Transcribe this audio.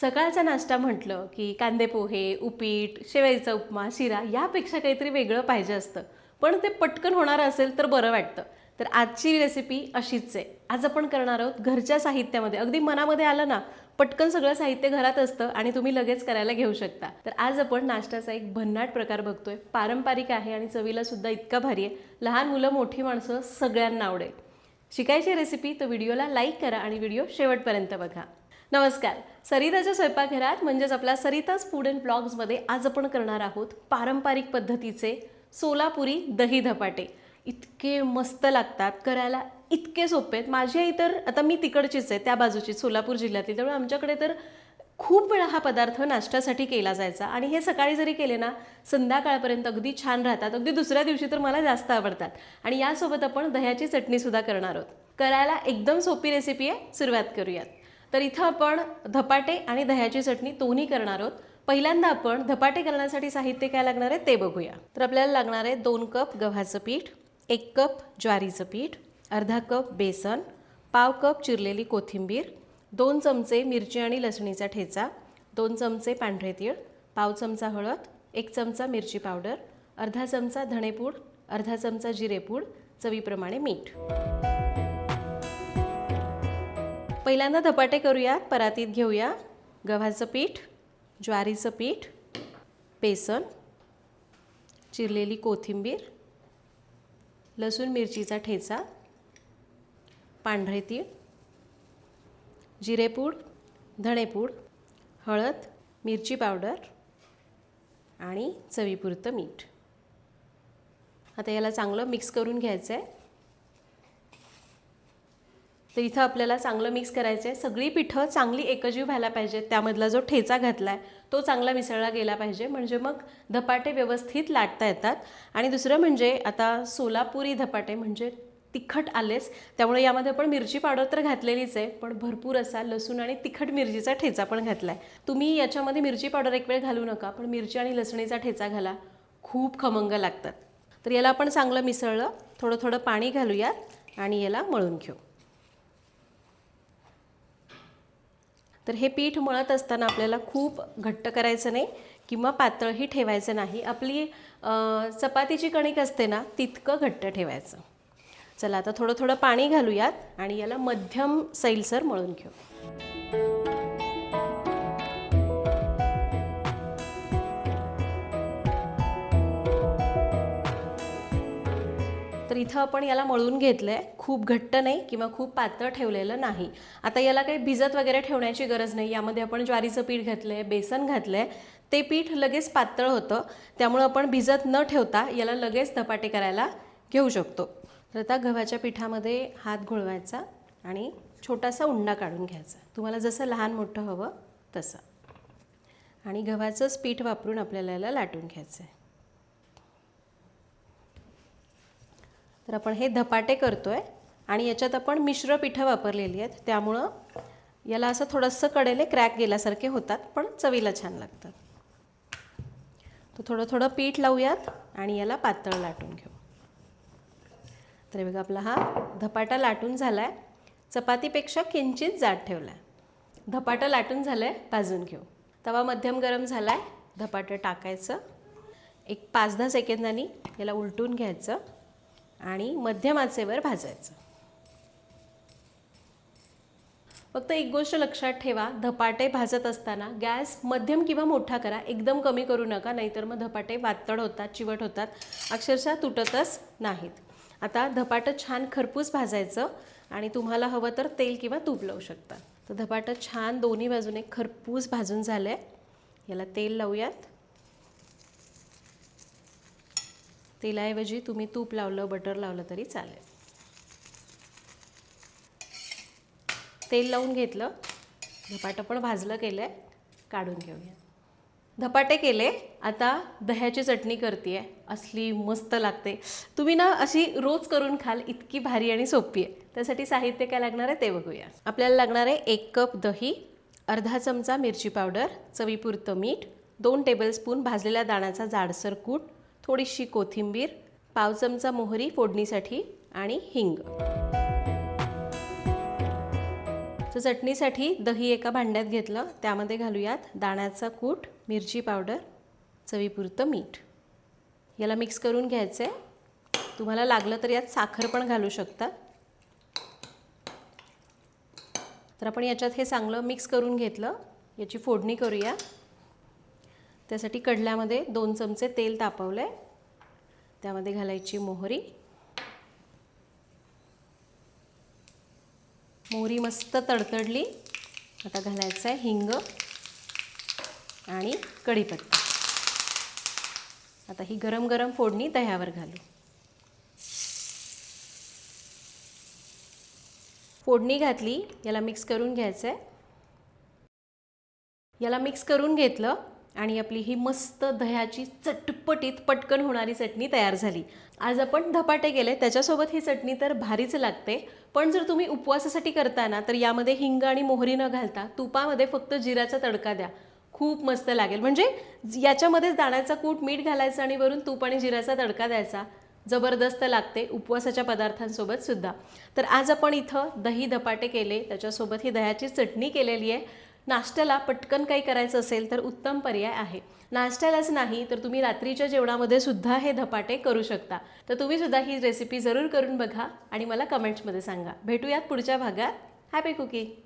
सकाळचा नाश्ता म्हटलं की कांदे पोहे उपीट शेवयाचा उपमा शिरा यापेक्षा काहीतरी वेगळं पाहिजे असतं. पण ते पटकन होणारं असेल तर बरं वाटतं. तर आजची रेसिपी अशीच आहे. आज आपण करणार आहोत घरच्या साहित्यामध्ये. अगदी मनामध्ये आलं ना पटकन सगळं साहित्य घरात असतं आणि तुम्ही लगेच करायला घेऊ शकता. तर आज आपण नाश्त्याचा एक भन्नाट प्रकार बघतोय. पारंपरिक आहे आणि चवीला सुद्धा इतका भारी आहे. लहान मुलं मोठी माणसं सगळ्यांना आवडेल. शिकायची रेसिपी तर व्हिडिओला लाईक करा आणि व्हिडिओ शेवटपर्यंत बघा. नमस्कार. सरिताच्या स्वयंपाकघरात म्हणजेच आपल्या सरिताज फूड अँड ब्लॉग्समध्ये आज आपण करणार आहोत पारंपरिक पद्धतीचे सोलापुरी दही धपाटे. इतके मस्त लागतात करायला इतके सोपे आहेत. माझी आई तर आता मी तिकडचीच आहे त्या बाजूची सोलापूर जिल्ह्यातली. त्यामुळे आमच्याकडे तर खूप वेळा हा पदार्थ नाश्त्यासाठी केला जायचा. आणि हे सकाळी जरी केले ना संध्याकाळपर्यंत अगदी छान राहतात. अगदी दुसऱ्या दिवशी तर मला जास्त आवडतात. आणि यासोबत आपण दह्याची चटणीसुद्धा करणार आहोत. करायला एकदम सोपी रेसिपी आहे सुरुवात करूयात. तर इथं आपण धपाटे आणि दह्याची चटणी दोन्ही करणार आहोत. पहिल्यांदा आपण धपाटे करण्यासाठी साहित्य काय लागणार आहे ते बघूया. तर आपल्याला लागणार आहे दोन कप गव्हाचं पीठ एक कप ज्वारीचं पीठ अर्धा कप बेसन पाव कप चिरलेली कोथिंबीर दोन चमचे मिरची आणि लसणीचा ठेचा दोन चमचे पांढरे तीळ पाव चमचा हळद एक चमचा मिरची पावडर अर्धा चमचा धणेपूड अर्धा चमचा जिरेपूड चवीप्रमाणे मीठ. पहिल्यांदा धपाटे करूयात परातीत घेऊया. गव्हाचं पीठ ज्वारीचं पीठ बेसन चिरलेली कोथिंबीर लसूण मिरचीचा ठेचा पांढरे तीळ जिरेपूड धणेपूड हळद मिरची पावडर आणि चवीपुरतं मीठ. आता याला चांगलं मिक्स करून घ्यायचं आहे तर इथं आपल्याला चांगलं मिक्स करायचं आहे सगळी पिठं चांगली एकजीव व्हायला पाहिजेत. त्यामधला जो ठेचा घातला आहे तो चांगला मिसळला गेला पाहिजे. म्हणजे मग धपाटे व्यवस्थित लाटता येतात. आणि दुसरं म्हणजे आता सोलापुरी धपाटे म्हणजे तिखट आलेच. त्यामुळे यामध्ये आपण मिरची पावडर तर घातलेलीच आहे. पण भरपूर असा लसूण आणि तिखट मिरचीचा ठेचा पण घातला आहे तुम्ही याच्यामध्ये मिरची पावडर एक वेळ घालू नका. पण मिरची आणि लसणीचा ठेचा घाला. खूप खमंग लागतात. तर याला आपण चांगलं मिसळलं. थोडं थोडं पाणी घालूयात आणि याला मळून घेऊ. तर हे पीठ मळत असताना आपल्याला खूप घट्ट करायचं नाही किंवा पातळही ठेवायचं नाही. आपली चपातीची कणिक असते ना तितकं घट्ट ठेवायचं. चला आता थोडं थोडं पाणी घालूयात आणि याला मध्यम सैलसर मळून घेऊ. तर इथं आपण याला मळून घेतलं आहे खूप घट्ट नाही किंवा खूप पातळ ठेवलेलं नाही. आता याला काही भिजत वगैरे ठेवण्याची गरज नाही. यामध्ये आपण ज्वारीचं पीठ घातलं आहे बेसन घातलं आहे ते पीठ लगेच पातळ होतं. त्यामुळं आपण भिजत न ठेवता याला लगेच धपाटे करायला घेऊ शकतो. तर आता गव्हाच्या पिठामध्ये हात घोळवायचा आणि छोटासा उंडा काढून घ्यायचा. तुम्हाला जसं लहान मोठं हवं तसं. आणि गव्हाचंच पीठ वापरून आपल्याला याला लाटून घ्यायचं आहे तर आपण हे धपाटे करतो आहे आणि याच्यात आपण मिश्र पिठं वापरलेली आहेत. त्यामुळं याला असं थोडंसं कडेले क्रॅक गेल्यासारखे होतात पण चवीला छान लागतात. तर थोडं थोडं पीठ लावूयात आणि याला पातळ लाटून घेऊ. तर बघा आपला हा धपाटा लाटून झाला आहे चपातीपेक्षा किंचित जाड ठेवला आहे धपाटा लाटून झालं आहे भाजून घेऊ. तवा मध्यम गरम झाला आहे धपाटं टाकायचं. एक पाच दहा सेकंदांनी याला उलटून घ्यायचं. आणि मध्यम आचेवर भाजायचं. फक्त एक गोष्ट लक्षात ठेवा धपाटे भाजत असताना गॅस मध्यम किंवा मोठा करा. एकदम कमी करू नका नाहीतर मग धपाटे वातड होतात चिवट होतात अक्षरशः तुटतच नाहीत. आता धपाटं छान खरपूस भाजायचं आणि तुम्हाला हवं तर तेल किंवा तूप लावू शकता. तर धपाटं छान दोन्ही बाजूने खरपूस भाजून झालं आहे याला तेल लावूयात. तेलाऐवजी तुम्ही तूप लावलं बटर लावलं तरी चालेल. तेल लावून घेतलं. धपाटं पण भाजलं केलं आहे काढून घेऊया. धपाटे केले. आता दह्याची चटणी करते आहे असली मस्त लागते. तुम्ही ना अशी रोज करून खाल इतकी भारी आणि सोपी आहे. त्यासाठी साहित्य काय लागणार आहे ते बघूया. आपल्याला लागणार आहे एक कप दही अर्धा चमचा मिरची पावडर चवीपुरतं मीठ दोन टेबलस्पून भाजलेल्या दाण्याचा जाडसर कूट थोडीशी कोथिंबीर पाव चमचा मोहरी फोडणीसाठी आणि हिंग. तर चटणीसाठी दही एका भांड्यात घेतलं त्यामध्ये घालूयात दाण्याचा कूट मिरची पावडर चवीपुरतं मीठ. याला मिक्स करून घ्यायचं आहे तुम्हाला लागलं तर यात साखर पण घालू शकता. तर आपण याच्यात हे चांगलं मिक्स करून घेतलं. याची फोडणी करूया. त्यासाठी कडल्यामध्ये दोन चमचे तेल तापवलं आहे त्यामध्ये घालायची मोहरी. मोहरी मस्त तडतडली. आता घालायचं आहे हिंग आणि कढीपत्ता. आता ही गरम गरम फोडणी दह्यावर घालू. फोडणी घातली याला मिक्स करून घ्यायचं आहे याला मिक्स करून घेतलं आणि आपली ही मस्त दह्याची चटपटीत पटकन होणारी चटणी तयार झाली. आज आपण धपाटे केले त्याच्यासोबत ही चटणी तर भारीच लागते. पण जर तुम्ही उपवासासाठी करताना तर यामध्ये हिंग आणि मोहरी न घालता तुपामध्ये फक्त जिऱ्याचा तडका द्या. खूप मस्त लागेल. म्हणजे याच्यामध्येच दाण्याचा कूट मीठ घालायचं आणि वरून तूप आणि जिऱ्याचा तडका द्यायचा. जबरदस्त लागते उपवासाच्या पदार्थांसोबत सुद्धा. तर आज आपण इथं दही धपाटे केले त्याच्यासोबत ही दह्याची चटणी केलेली आहे. नाश्त्याला पटकन काही करायचं असेल तर उत्तम पर्याय आहे. नाश्त्यालाच नाही तर तुम्ही रात्रीच्या जेवणामध्ये सुद्धा हे धपाटे करू शकता. तर तुम्ही सुद्धा ही रेसिपी जरूर करून बघा आणि मला कमेंट्समध्ये सांगा. भेटूयात पुढच्या भागात. Happy cooking